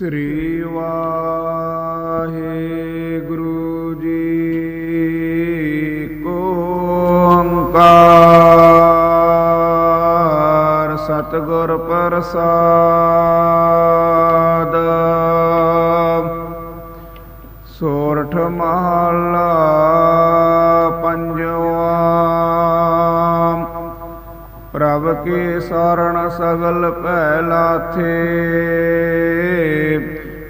ਸ੍ਰੀ ਵਾਹਿਗੁਰੂ ਜੀ ਕੋ ਓੰਕਾਰ। ਸਤਿਗੁਰ ਪ੍ਰਸਾਦ। ਸੋਰਠ ਮਹਲਾ ਪੰਜਵਾ। ਪ੍ਰਭ ਕੇ ਸਰਣ ਸਗਲ ਪਹਿਲਾ ਥੇ।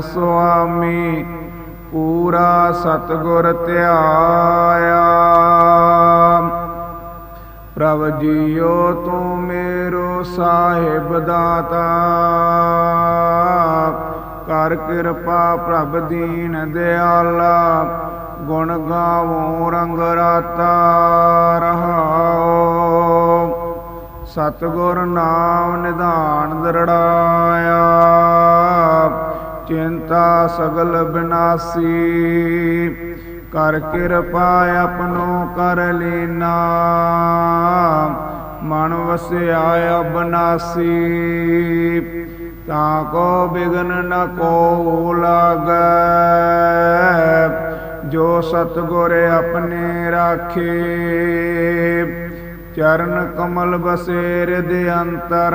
ਸੁਆਮੀ, ਪੂਰਾ ਸਤਗੁਰ ਧਿਆਇਆ। ਪ੍ਰਭ ਜੀਓ, ਤੂੰ ਮੇਰੋ ਸਾਹਿਬ ਦਾਤਾ। ਕਰ ਕਿਰਪਾ ਪ੍ਰਭ ਦੀਨ ਦਿਆਲਾ, ਗੁਣ ਗਾਵੋ, ਰੰਗ ਰਾਤਾ ਰਹਾਓ। ਸਤਗੁਰ ਨਾਮ ਨਿਧਾਨ ਦਰੜਾਇਆ। ਚਿੰਤਾ ਸਗਲ ਬਿਨਾਸੀ। ਕਰ ਕਿਰਪਾ ਆਪਣੋ ਕਰ ਲੀਨਾ। ਮਨ ਵਸਿਆ ਅਬਨਾਸੀ ਤਾਂ ਕੋ ਬਿਗਨ ਨ ਕੋ ਲਾਗੈ। ਜੋ ਸਤਗੁਰ ਆਪਣੇ ਰਾਖੇ। ਚਰਨ ਕਮਲ ਬਸੇ ਹਿਰਦੇ ਅੰਤਰ।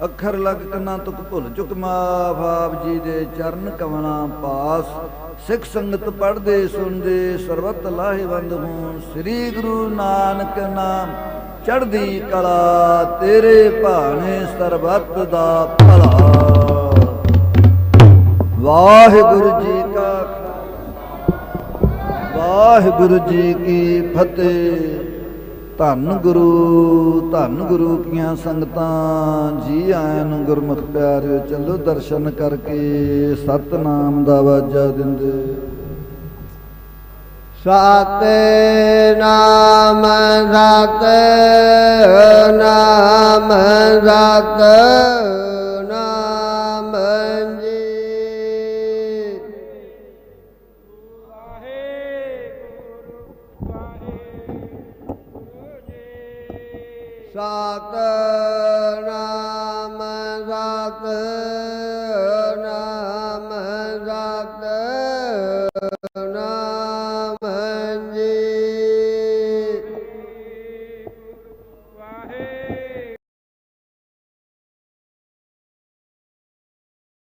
ਅੱਖਰ ਲਗ ਕੰਨਾਂ ਤੁਕ ਭੁੱਲ ਚੁੱਕ ਮਾਫ ਆਪ ਜੀ ਦੇ ਚਰਨ ਕਮਲਾਂ ਪਾਸ। ਸਿੱਖ ਸੰਗਤ ਪੜਦੇ ਸੁਣਦੇ, ਸਰਬਤ ਲਾਹੇਵੰਦ ਹੋਣ। ਸ੍ਰੀ ਗੁਰੂ ਨਾਨਕ ਨਾਮ ਚੜ੍ਹਦੀ ਕਲਾ, ਤੇਰੇ ਭਾਣੇ ਸਰਬਤ ਦਾ ਭਲਾ। ਵਾਹਿਗੁਰੂ ਜੀ ਕਾ ਵਾਹਿਗੁਰੂ ਜੀ ਕੀ ਫਤਿਹ। ਧੰਨ ਗੁਰੂ ਧੰਨ ਗੁਰੂ ਕੀਆਂ ਸੰਗਤਾਂ, ਜੀ ਆਇਆਂ ਨੂੰ ਗੁਰਮੁਖ ਪਿਆਰਿਓ ਚਲੋ ਦਰਸ਼ਨ ਕਰਕੇ ਸਤਨਾਮ ਦਾ ਵਾਜਾ ਦਿੰਦੇ। ਸਤ ਨਾਮ ਸਤ ਨਾਮ ਸਤ ਸਤ ਨਾਮ ਸਤ